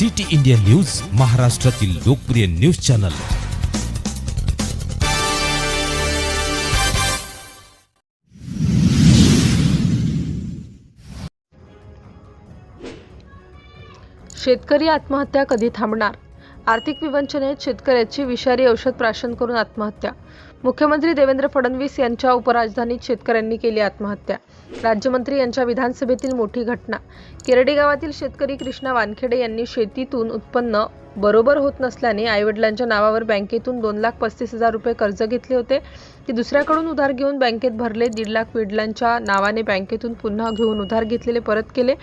City India news महाराष्ट्रातील लोकप्रिय news channel. शेतकरी आत्महत्या कधी थांबणार? आर्थिक विवंचनेत शेतकऱ्याची विषारी औषध प्राशन करून आत्महत्या मुख्यमंत्री देवेंद्र फडणवीस यांच्या उपराजधानीत शेतकऱ्यांनी केली आत्महत्या. राज्यमंत्री यांच्या विधानसभेतील मोठी घटना. केरडे गावातील शेतकरी कृष्णा वानखेडे यांनी शेतीतून उत्पन्न बरोबर होत नसल्याने आईवडिलांच्या नावावर बँकेतून दोन लाख पस्तीस हजार रुपये कर्ज घेतले होते. ते दुसऱ्याकडून उधार घेऊन बँकेत भरले दीड लाख वडिलांच्या नावाने बँकेतून पुन्हा घेऊन उधार घेतलेले परत केले.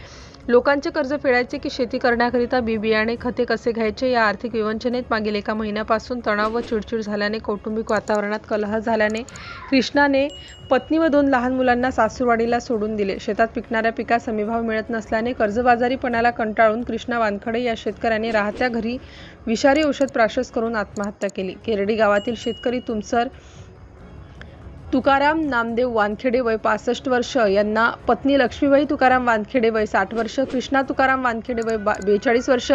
लोकांचे कर्ज फेडायचे की शेती करण्याकरिता बी बियाणे खते कसे घ्यायचे या आर्थिक विवंचनेत मागील एका महिन्यापासून तणाव व चिडचिड झाल्याने कौटुंबिक वातावरणात कलह झाल्याने कृष्णाने पत्नी व दोन लहान मुलांना सासूरवाडीला सोडून दिले. शेतात पिकणाऱ्या पिकास हमीभाव मिळत नसल्याने कर्जबाजारीपणाला कंटाळून कृष्णा वानखडे या शेतकऱ्याने राहत्या घरी विषारी औषध प्राशस करून आत्महत्या केली. केरडी गावातील शेतकरी तुमसर तुकाराम नामदेव वानखेडे वय पासष्ट वर्ष यांना पत्नी लक्ष्मीबाई तुकाराम वानखेडे वय साठ वर्ष कृष्णा तुकाराम वानखेडे वय बेचाळीस वर्ष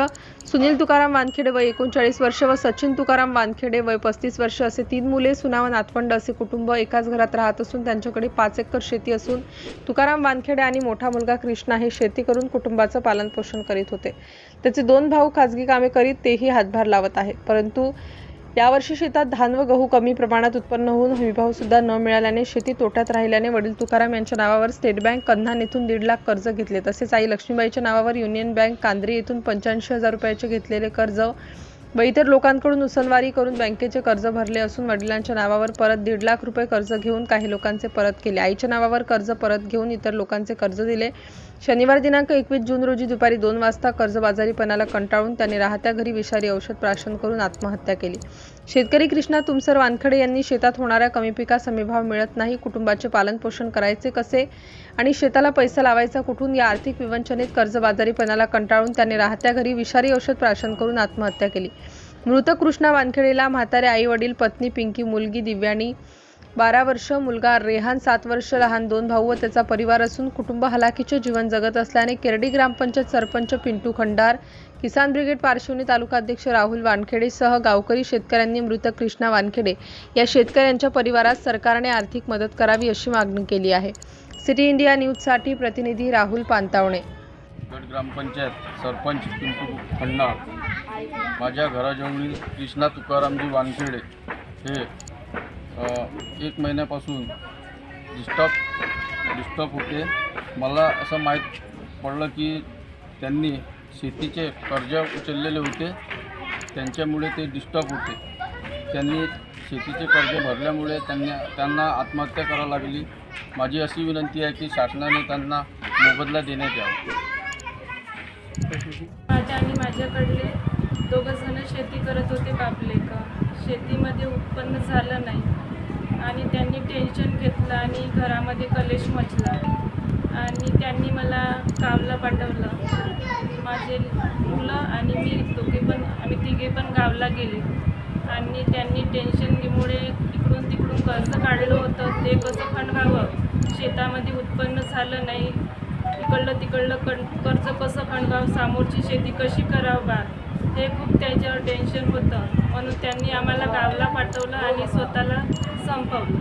सुनील तुकाराम वानखेडे वय एकोणचाळीस वर्ष व सचिन तुकाराम वानखेडे वय पस्तीस वर्ष असे तीन मुले सुना व नातवंड असे कुटुंब एकाच घरात राहत असून त्यांच्याकडे पाच एकर शेती असून तुकाराम वानखेडे आणि मोठा मुलगा कृष्णा हे शेती करून कुटुंबाचं पालनपोषण करीत होते. त्याचे दोन भाऊ खाजगी कामे करीत तेही हातभार लावत आहे परंतु यावर्षी शेतात धान व गहू कमी प्रमाणात उत्पन्न होऊन हमीभाव सुद्धा न मिळाल्याने शेती तोट्यात राहिल्याने वडील तुकाराम यांच्या नावावर स्टेट बँक कन्हान येथून दीड लाख कर्ज घेतले. तसेच आई लक्ष्मीबाईच्या नावावर युनियन बँक कांद्री येथून पंच्याऐंशी हजार रुपयाचे घेतलेले कर्ज व इतर लोकांकडून उसनवारी करून बँकेचे कर्ज भरले असून वडिलांच्या नावावर परत दीड लाख रुपये कर्ज घेऊन काही लोकांचे परत केले. आईच्या नावावर कर्ज परत घेऊन इतर लोकांचे कर्ज दिले. शनिवार दिनांक एकवीस जून रोजी दुपारी दोन वाजता कर्जबाजारीपणाला कंटाळून त्यांनी राहत्या घरी विषारी औषध प्राशन करून आत्महत्या केली. शेतकरी कृष्णा तुमसर वानखडे यांनी शेतात होणाऱ्या कमी पिकास हमीभाव मिळत नाही कुटुंबाचे पालनपोषण करायचे कसे आणि शेताला पैसा लावायचा कुठून? या आर्थिक विवंचनेत कर्जबाजारीपणाला कंटाळून त्यांनी राहत्या घरी विषारी औषध प्राशन करून आत्महत्या केली. मृत कृष्णा वानखेडेला म्हातारे आई वडील पत्नी पिंकी मुलगी दिव्याणी बारा वर्ष मुलगा रेहान सात वर्ष लहान दोन भाऊ व त्याचा परिवार असून कुटुंब हलाखीचे जीवन जगत असल्याने केरडी ग्रामपंचायत सरपंच पिंटू खंडार किसान ब्रिगेड पार्श्वनी तालुका अध्यक्ष राहुल वानखेडेसह गावकरी शेतकऱ्यांनी मृत कृष्णा वानखेडे या शेतकऱ्यांच्या परिवारास सरकारने आर्थिक मदत करावी अशी मागणी केली आहे. सिटी इंडिया न्यूजसाठी प्रतिनिधी राहुल पानतावणे. ग्रामपंचायत सरपंच पिंटू खंडार माझ्या घराजवळील कृष्णा तुकारामजी वानखेडे हे एक महिन्यापासून डिस्टर्ब डिस्टर्ब होते. मला असं माहीत पडलं की त्यांनी शेतीचे कर्ज उचललेले होते. त्यांच्यामुळे ते डिस्टर्ब होते. त्यांनी शेतीचे कर्ज भरल्यामुळे त्यांना त्यांना आत्महत्या करावी लागली. माझी अशी विनंती आहे की शासनाने त्यांना मोबदला देण्यात यावा. माझ्या आणि माझ्याकडले दोघं जण शेती करत होते बापलेक शेतीमध्ये उत्पन्न झालं नाही. आणि त्यांनी टेन्शन घेतलं आणि घरामध्ये कलेश मचला. आणि त्यांनी मला गावला पाठवलं. माझे मुलं आणि मी दोघे पण आम्ही तिघे पण गावला गेले. आणि त्यांनी टेन्शनमुळे इकडून तिकडून कर्ज काढलं होतं ते कसं खंडवावं शेतामध्ये उत्पन्न झालं नाही. इकडलं तिकडलं कण कर्ज कसं खंडवावं समोरची शेती कशी करावं बा? हे खूप त्याच्यावर टेन्शन होतं. म्हणून त्यांनी आम्हाला गावला पाठवलं आणि स्वतःला संपवलं.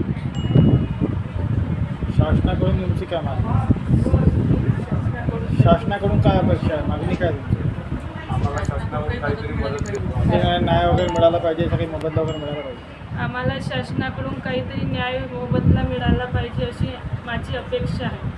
शासनाकडून तुमची काय मागणी? शासनाकडून काय अपेक्षा आहे? मागणी काय तुमची? ते न्याय वगैरे मिळाला पाहिजे याचा काही मोबदला वगैरे मिळाला पाहिजे. आम्हाला शासनाकडून काहीतरी न्याय मोबदला मिळाला पाहिजे अशी माझी अपेक्षा आहे.